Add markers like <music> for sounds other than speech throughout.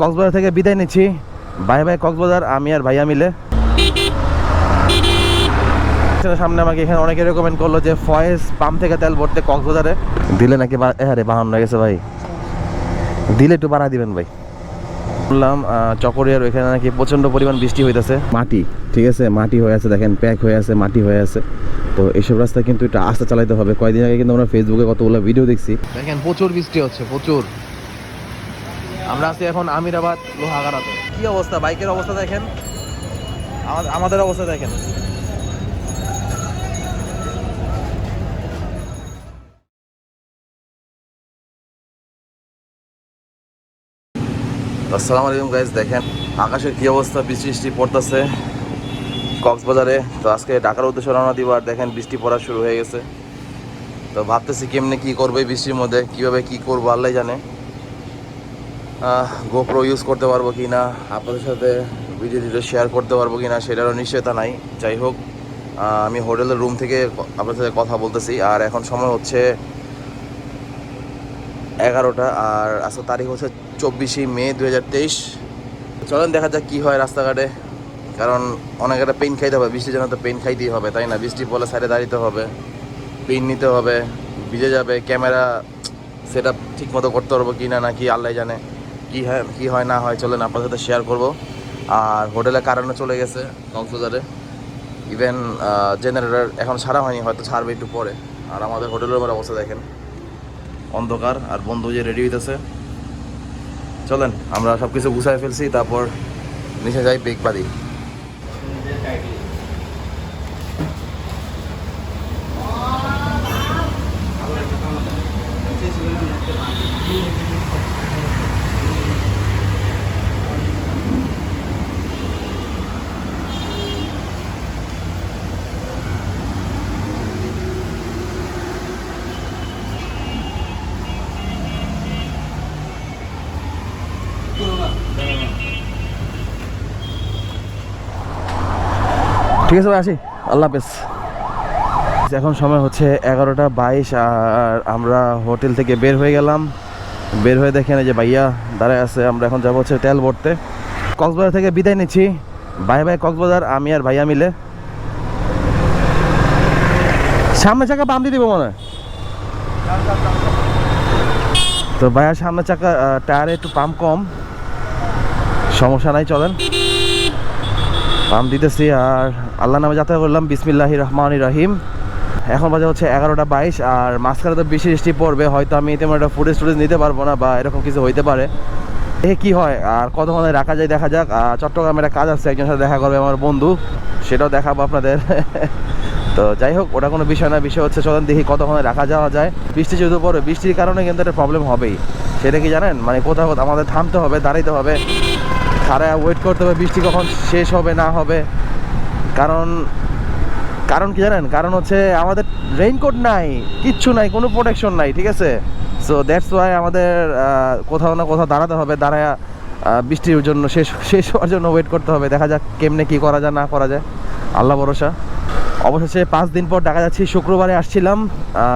কক্সবাজার থেকে বিদায় নিচ্ছি। বাই বাই কক্সবাজার, আমি আর ভাইয়া মিলে। সামনে আমাকে এখানে অনেকে রেকমেন্ড করল যে ফয়েজ পাম্প থেকে তেল ভরতে কক্সবাজারে। দিলে নাকি হ্যাঁ রে হয়ে গেছে ভাই। দিলে একটু বাড়া দিবেন ভাই। বললাম চকরিয়ার ওইখানে নাকি প্রচণ্ড পরিমাণ বৃষ্টি হইতেছে। মাটি, ঠিক আছে? মাটি হয়ে আছে, দেখেন, প্যাক হয়ে আছে, মাটি হয়ে আছে। তো এইসব রাস্তায় কিন্তু একটু আস্তে চালাইতে হবে। কয়েকদিন আগে কিন্তু আমরা ফেসবুকে কতগুলো ভিডিও দেখছি। দেখেন, প্রচুর বৃষ্টি হচ্ছে, প্রচুর। আমরা আছি এখন আমিরাবাদ লোহাগাড়াতে। কি অবস্থা? বাইকের অবস্থা দেখেন? আমা- আমাদের অবস্থা দেখেন। আসসালামু আলাইকুম গাইজ দেখেন। আকাশের কি অবস্থা? বৃষ্টি বৃষ্টি পড়তেছে। কক্সবাজারে। তো আজকে ঢাকার উদ্দেশ্যে রওনা দিব আর দেখেন বৃষ্টি পড়া শুরু হয়ে গেছে। তো ভাবতেছি কেমনে কি করবে বৃষ্টির মধ্যে? কীভাবে কি করব? আল্লাহ জানে। গোপ্রো ইউজ করতে পারব কি না আপনাদের সাথে ভিডিও টিডিও শেয়ার করতে পারব কি না সেটারও নিশ্চয়তা নাই। যাই হোক আমি হোটেলের রুম থেকে আপনাদের সাথে কথা বলতেছি। আর এখন সময় হচ্ছে এগারোটা, আর আজকে তারিখ হচ্ছে চব্বিশে মে দু হাজার তেইশ। চলেন, দেখা যাক কী হয় রাস্তাঘাটে। কারণ অনেক একটা পেন খাইতে হবে, বৃষ্টির জন্য তো পেন খাইতেই হবে, তাই না? বৃষ্টি পড়লে সাইডে দাঁড়িতে হবে পেন নিতে হবে, ভিজে যাবে ক্যামেরা সেট আপ ঠিক মতো করতে পারব কি না নাকি আল্লাহ জানে। কী হয় কী হয় না হয় চলেন আপনার সাথে শেয়ার করব। আর হোটেলে কারণে চলে গেছে কক্সবাজারে। ইভেন জেনারেটর এখন ছাড়া হয়নি, হয়তো ছাড়বে একটু পরে। আর আমাদের হোটেলের উপর অবস্থা দেখেন। অন্ধকার, আর বন্ধু যে রেডি হইতেছে। চলেন, আমরা সব কিছু গুছাই ফেলছি, তারপর নিচে যাই বেগ বাদি ঠিক আছে ভাই, আসি। আল্লাহ হাফেজ। এখন সময় হচ্ছে এগারোটা বাইশ, আর আমরা হোটেল থেকে বের হয়ে গেলাম। বের হয়ে দেখেন যে ভাইয়া দাঁড়ায় আছে, আমরা এখন যাব হচ্ছে তেল ভরতে। কক্সবাজার থেকে বিদায় নিচ্ছি। বাই ভাই, কক্সবাজার, আমি আর ভাইয়া মিলে। সামনে চাকা বাম দিয়ে দিব মনে হয়। তো ভাইয়ার সামনে চাকা টায়ারে একটু পাম্প কম। সমস্যা নাই, চলেন। পাম্প দিতেছি আর আল্লাহ নামে যাত্রা করলাম, বিসমিল্লাহ রহমান রাহিম। এখন বাজে হচ্ছে এগারোটা বাইশ, আর মাঝখানে তো বেশি বৃষ্টি পড়বে, হয়তো আমি তেমন একটা ফুটেজ টুটেজ নিতে পারব না বা এরকম কিছু হইতে পারে। এ কি হয়? আর কতক্ষণে রাখা যায় দেখা যাক। চট্টগ্রামে একটা কাজ আছে, একজনের সাথে দেখা করবে আমার বন্ধু, সেটাও দেখাবো আপনাদের। <laughs> তো যাই হোক, ওটা কোনো বিষয় না, বিষয় হচ্ছে চলেন দেখি কতক্ষণে রাখা যাওয়া যায়। বৃষ্টি যেহেতু পড়বে, বৃষ্টির কারণে কিন্তু একটা প্রবলেম হবেই। সেটা কি জানেন? মানে কোথাও আমাদের থামতে হবে, দাঁড়াইতে হবে। খাড়া ওয়েট করতে হবে, বৃষ্টি কখন শেষ হবে, না হবে। কারণ কারণ কি জানেন? কারণ হচ্ছে আমাদের রেইনকোট নাই, কিচ্ছু নাই, কোনো প্রোটেকশন নাই, ঠিক আছে? সো দ্যাটস ওয়াই আমাদের কোথাও না কোথাও দাঁড়াতে হবে, দাঁড়ায় বৃষ্টির জন্য শেষ শেষ হওয়ার জন্য ওয়েট করতে হবে। দেখা যাক কেমনে কি করা যায়, না করা যায়। আল্লাহ ভরসা। অবশেষে পাঁচ দিন পর দেখা যাচ্ছি, শুক্রবারে আসছিলাম।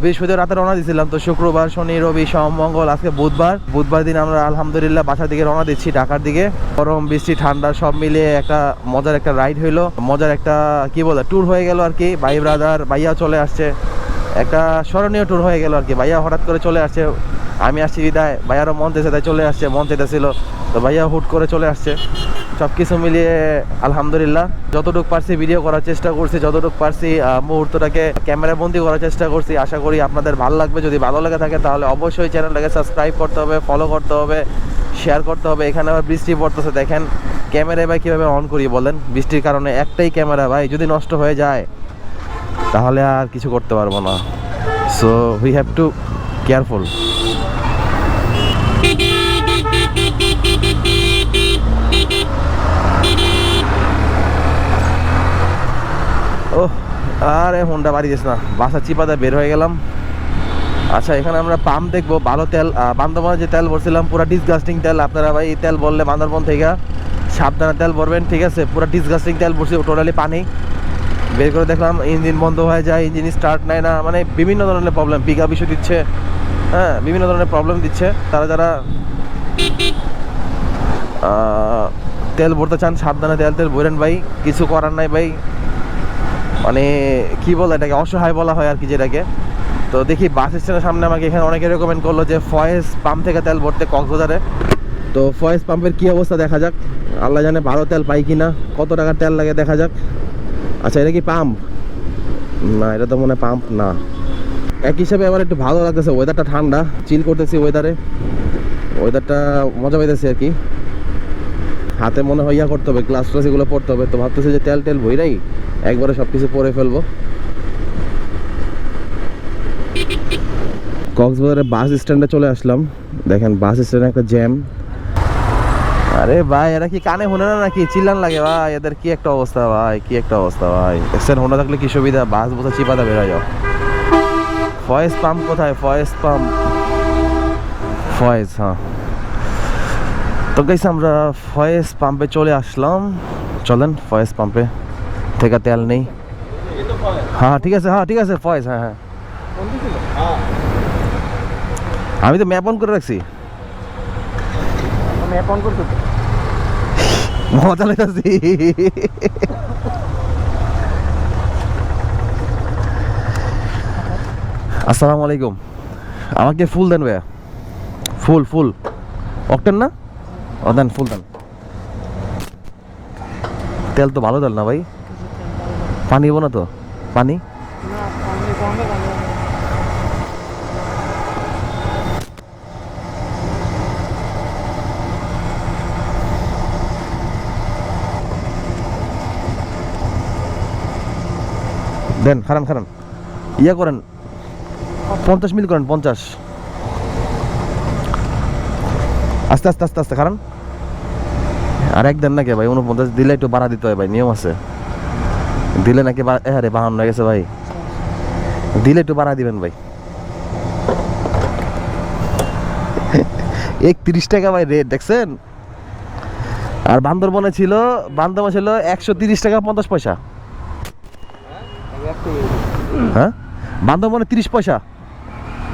বৃহস্পতিবার রাতে রওনা দিয়েছিলাম। তো শুক্রবার, শনি, রবি, সোম, মঙ্গল, আজকে বুধবার। বুধবার দিন আমরা আলহামদুলিল্লাহ বাসার দিকে রওনা দিচ্ছি, ঢাকার দিকে। গরম, বৃষ্টি, ঠান্ডা, সব মিলিয়ে একটা মজার একটা রাইড হইল। মজার একটা, কি বলে ট্যুর হয়ে গেল আর কি। ভাই ব্রাদার ভাইয়া চলে আসছে। একটা স্মরণীয় ট্যুর হয়ে গেল আর কি। ভাইয়া হঠাৎ করে চলে আসছে। আমি আসছি বিদায়। ভাইয়ারও মন চেয়েছে তাই চলে আসছে। মন চেয়েছিল তো ভাইয়া হুট করে চলে আসছে। সব কিছু মিলিয়ে আলহামদুলিল্লাহ। যতটুকু পারছি ভিডিও করার চেষ্টা করছি, যতটুকু পারছি মুহূর্তটাকে ক্যামেরা বন্দি করার চেষ্টা করছি। আশা করি আপনাদের ভালো লাগবে। যদি ভালো লেগে থাকে তাহলে অবশ্যই চ্যানেলটাকে সাবস্ক্রাইব করতে হবে ফলো করতে হবে শেয়ার করতে হবে। এখানে আবার বৃষ্টি পড়তেছে। দেখেন ক্যামেরা ভাই কীভাবে অন করি বলেন? বৃষ্টির কারণে একটাই ক্যামেরা ভাই। যদি নষ্ট হয়ে যায়, তাহলে আর কিছু করতে পারব না। So we have to careful ও আরে হোন্ডা বাড়ি দিস না। বাসা চিপাতে বের হয়ে গেলাম। আচ্ছা এখানে আমরা পাম্প দেখব, ভালো তেল বান্দরবনে যে তেল ভরছিলাম, পুরো ডিসগাস্টিং তেল। আপনারা ভাই তেল বললে বান্দরবন থেকে সাবধানে তেল ভরবেন, ঠিক আছে? পুরো ডিসগাস্টিং তেল ভরছি টোটালি পানি। বের করে দেখলাম, ইঞ্জিন বন্ধ হয়ে যায়, ইঞ্জিন স্টার্ট নেয় না। মানে বিভিন্ন ধরনের প্রবলেম পিক ইস্যু দিচ্ছে হ্যাঁ বিভিন্ন ধরনের প্রবলেম দিচ্ছে। তারা যারা তেল ভরতে চান, সাবধানে তেল তেল ভরেন ভাই। কিছু করার নাই ভাই। মানে কি বলে এটাকে, অসহায় বলা হয় আর কি যেটাকে। তো দেখি বাস স্ট্যান্ডের সামনে আমাকে এখানে অনেকে রেকমেন্ড করল যে ফয়েজ পাম্প থেকে তেল ভরতে কক্সবাজারে। তো ফয়েজ পাম্পের কি অবস্থা দেখা যাক। আল্লাহ জানে ভালো তেল পাই কি না কত টাকার তেল লাগে দেখা যাক। আচ্ছা এটা কি পাম্প? না, এটা তো মনে পাম্প না। এক হিসাবে আবার একটু ভালো লাগতেছে ওয়েদারটা ঠান্ডা চিল করতেছি ওয়েদারে ওয়েদারটা মজা পাইতেছি আর কি। হাতে মনে হয় ইয়া করতে হবে গ্লাস ট্লাস এগুলো পড়তে হবে। তো ভাবতেছি যে তেল টেল ভইরাই একবারে সব কিছু পরে ফেলব। কক্সবাজারের বাস স্ট্যান্ডে চলে আসলাম। দেখেন, বাস স্ট্যান্ডে একটা জ্যাম। আরে ভাই, এরা কি কানে শুনে না নাকি? চিল্লান লাগে ভাই, এদের কি একটা অবস্থা ভাই, কি একটা অবস্থা ভাই। এক্সেন হোনা থাকলে কি সুবিধা? বাস বসে চিপাতে বেরো যাও ফয়েজ পাম্প কোথায়? ফয়েজ পাম্প। ফয়েজ হ্যাঁ। তো গাইস আমরা ফয়েজ পাম্পে চলে আসলাম। চলেন, ফয়েজ পাম্পে। থেকে তেল নেই। হ্যাঁ ঠিক আছে হ্যাঁ ঠিক আছে ফয়েজ হ্যাঁ হ্যাঁ। আমি তো ম্যাপ অন করে রাখছি। ম্যাপ অন করতে মজা লেগেছি আসসালামু আলাইকুম। আমাকে ফুল দেন ভাইয়া। ফুল ফুল। অকটেন না? ও দেন ফুল দেন। তেল তো ভালো তেল না ভাই। পানি হব না তো? পানি? দেন, খারান খারান। ইয়া করেন। পঞ্চাশ মিল করেন, পঞ্চাশ। আস্তে আস্তে আস্তে আস্তে, খারান। আর এক দেন নাকি ভাই, উনপঞ্চাশ দিলে একটু বাড়া দিতে হয় ভাই, নিয়ম আছে। দিলে নাকি এ আরে বাহান্ন হয়ে গেছে ভাই। দিলে একটু বাড়া দিবেন ভাই। <laughs> একত্রিশ টাকা ভাই রেট দেখছেন? আর বান্দরবনে ছিল বান্দরবনে ছিল একশো তিরিশ টাকা পঞ্চাশ পয়সা। হ্যাঁ? বান্দরবনে তিরিশ পয়সা।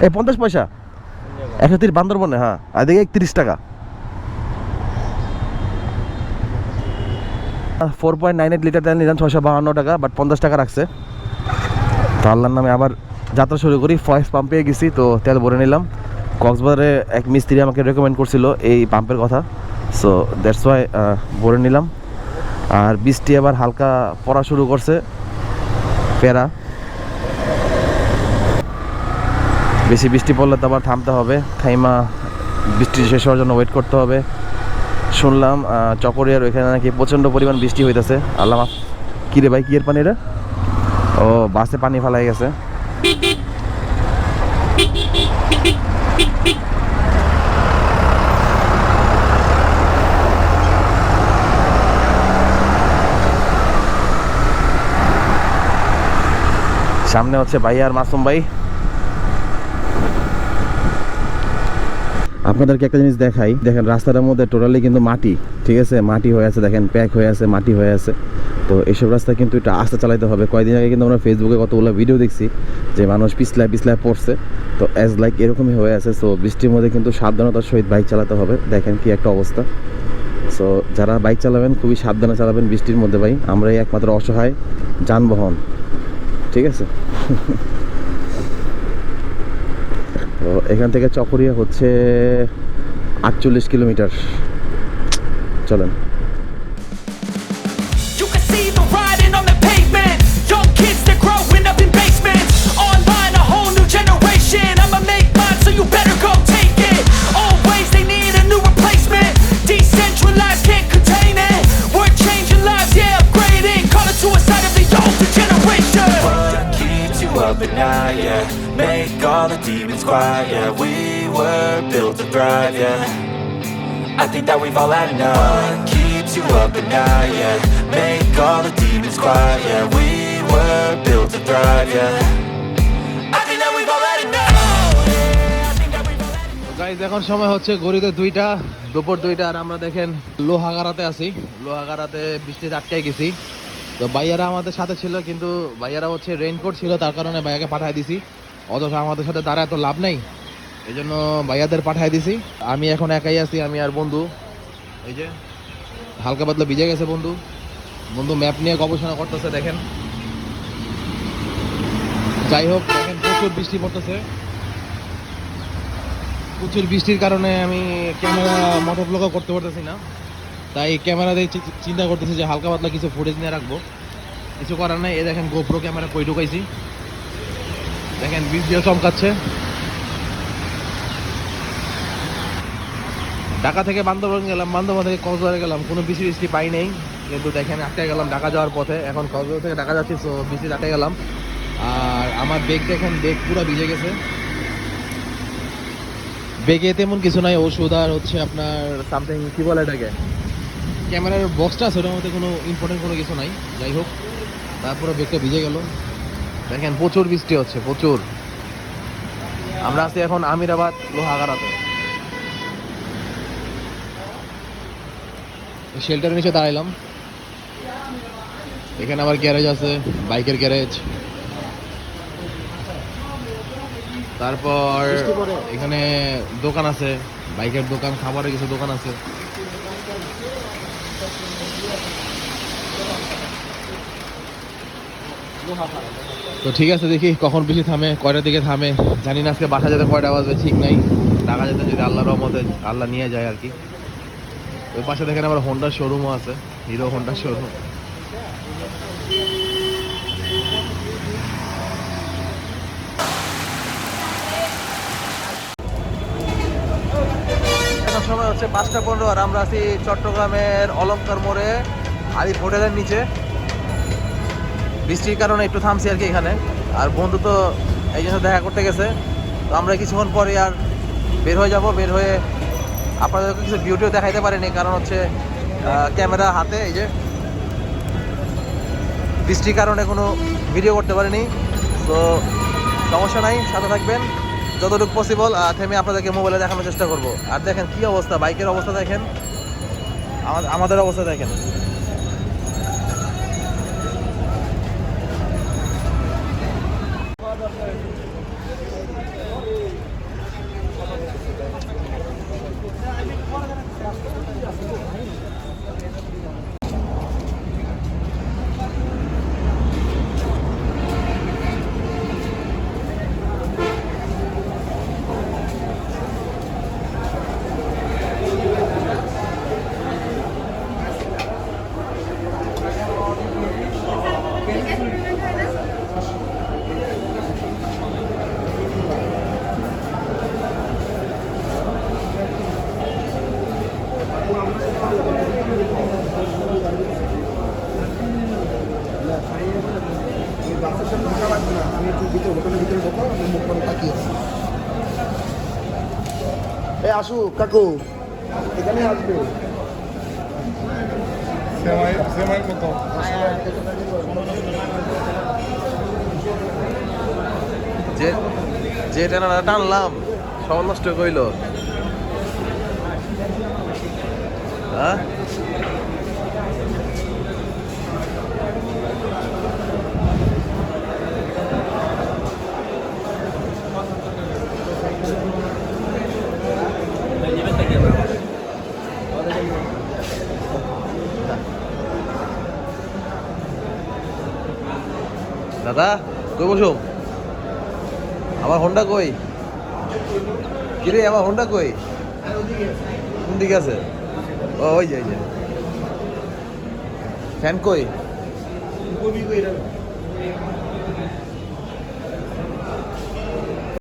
এই পঞ্চাশ পয়সা। একশো তিরিশ বান্দরবনে হ্যাঁ। আর দেখে একত্রিশ টাকা। Four point nine eight litre তেল নিলাম ছয়শো বাহান্ন টাকা বাট পঞ্চাশ টাকা রাখছে। তো আল্লাহর নামে আবার যাত্রা শুরু করি ফয়েস পাম্পে গেছি, তো তেল ভরে নিলাম। কক্সবাজারে এক মিস্ত্রি আমাকে রেকমেন্ড করছিল এই পাম্পের কথা সো দ্যাটস ওয়াই ভরে নিলাম। আর বৃষ্টি আবার হালকা পড়া শুরু করছে, প্যারা। বেশি বৃষ্টি পড়লে তো আবার থামতে হবে থাইমা বৃষ্টি শেষ হওয়ার জন্য ওয়েট করতে হবে। শুনলাম চকরিয়ার ওইখানে নাকি প্রচণ্ড পরিমাণ বৃষ্টি হইতেছে। আল্লাহ মাফ। কী রে ভাই, কি এর পানি রে? ও, বাসে পানি ফেলাই গেছে। সামনে হচ্ছে ভাই আর মাসুম ভাই। আপনাদেরকে একটা জিনিস দেখাই। দেখেন, রাস্তাটার মধ্যে টোটালি কিন্তু মাটি, ঠিক আছে? মাটি হয়ে আছে, দেখেন প্যাক হয়ে আছে, মাটি হয়ে আছে। তো এইসব রাস্তা কিন্তু একটু আস্তে চালাতে হবে। কয়েকদিন আগে কিন্তু আমরা ফেসবুকে কতগুলো ভিডিও দেখছি যে মানুষ পিছলায় পিছলায় পড়ছে। তো অ্যাজ লাইক এরকমই হয়ে আছে সো বৃষ্টির মধ্যে কিন্তু সাবধানতার সহিত বাইক চালাতে হবে। দেখেন কি একটা অবস্থা। সো যারা বাইক চালাবেন, খুবই সাবধানে চালাবেন বৃষ্টির মধ্যে ভাই। আমরা এই একমাত্র অসহায় যানবাহন, ঠিক আছে? <laughs> তো এখান থেকে চকরিয়া হচ্ছে আটচল্লিশ কিলোমিটার। চলেন। Make all the demons quiet, yeah We were built to thrive, yeah I think that we've all had enough What keeps you up at night, yeah Make all the demons quiet, yeah We were built to thrive, yeah. Guys এখন সময় হচ্ছে গড়িতে দুইটা দুপুর দুইটা আর আমরা দেখেন লোহাগাড়াতে আছি লোহাগাড়াতে বৃষ্টিতে আটকে গেছি তো ভাইয়ারা আমাদের সাথে ছিল কিন্তু ভাইয়ারা হচ্ছে রেইনকোট ছিল তার কারণে ভাইয়াকে পাঠিয়ে দিছি অথচ আমাদের সাথে তারা এত লাভ নেই। এই জন্য ভাইয়াদের পাঠিয়ে দিছি। আমি এখন একাই আছি, আমি আর বন্ধু। এই যে, হালকা পাতলা ভিজে গেছে বন্ধু। বন্ধু ম্যাপ নিয়ে গবেষণা করতেছে, দেখেন। যাই হোক, দেখেন প্রচুর বৃষ্টি পড়তেছে। প্রচুর বৃষ্টির কারণে আমি ক্যামেরা মোটর ব্লগও করতে পারতেছি না। তাই ক্যামেরা দিয়ে চিন্তা করতেছি যে হালকা পাতলা কিছু ফুটেজ নিয়ে রাখব। কিছু করার নাই এ দেখেন গোপ্রো ক্যামেরা কই ঢুকাইছি। দেখেন বৃষ্টিও চমকাচ্ছে। ঢাকা থেকে বান্দরবান গেলাম, বান্দরবান থেকে কক্সবাজারে গেলাম, কোনো বৃষ্টি বৃষ্টি পাই নেই। কিন্তু দেখেন, আটকে গেলাম ঢাকা যাওয়ার পথে। এখন কক্সবাজার থেকে ঢাকা যাচ্ছি, তো বৃষ্টি আটকে গেলাম। আর আমার বেগ দেখেন বেগ পুরো ভিজে গেছে। বেগে তেমন কিছু নাই, ওষুধ আর হচ্ছে আপনার সামথিং কী বলে এটাকে? ক্যামেরার বক্সটা আছে, ওটার মধ্যে কোনো ইম্পর্টেন্ট কোনো কিছু নাই। যাই হোক, তারপরে বেগটা ভিজে গেল। দেখেন প্রচুর বৃষ্টি হচ্ছে প্রচুর। আমরা আছি এখন আমিরাবাদ লোহাগাড়াতে। শেল্টারের নিচে দাঁড়াইলাম। এখানে আবার গ্যারেজ আছে বাইকের গ্যারেজ তারপর এখানে দোকান আছে বাইকের দোকান খাবারের কিছু দোকান আছে। তো ঠিক আছে দেখি কখন বেশি থামে, কয়টার দিকে থামে। জানি না আজকে বাসা যেতে কয়টা বাজবে, ঠিক নাই। ঢাকা যেতে যদি আল্লাহ রহমতে আল্লাহ নিয়ে যায় আর কি। ওই পাশে দেখেন আমার হোন্ডার শোরুমও আছে হিরো হোন্ডার শোরুম সময় হচ্ছে পাঁচটা পনেরো আর আমরা আছি চট্টগ্রামের অলঙ্কার মোড়ে আলিফ হোটেলের নিচে। বৃষ্টির কারণে একটু থামছি আর কি এখানে। আর বন্ধু তো এই জন্য দেখা করতে গেছে। তো আমরা কিছুক্ষণ পরে আর বের হয়ে যাব, বের হয়ে আপনাদেরকে কিছু ভিডিও দেখাইতে পারিনি, কারণ হচ্ছে ক্যামেরা হাতে, এই যে বৃষ্টির কারণে কোনো ভিডিও করতে পারিনি। তো সমস্যা নাই, সাথে থাকবেন। যতটুকু পসিবল থেমে আপনাদেরকে মোবাইলে দেখানোর চেষ্টা করব। আর দেখেন কি অবস্থা, বাইকের অবস্থা দেখেন। আমা- আমাদের অবস্থা দেখেন। এ আসু কাকু। এখানে আসবে। যে যে টানাটা টানলাম সব নষ্ট কইল। হ্যাঁ? দাদা, কই বসো? আমার হোন্ডা কই? কিরে, আমার হন্ডা কই? কোন দিকে আছে? ও, ওই যে ওই যে। ফ্যান কই?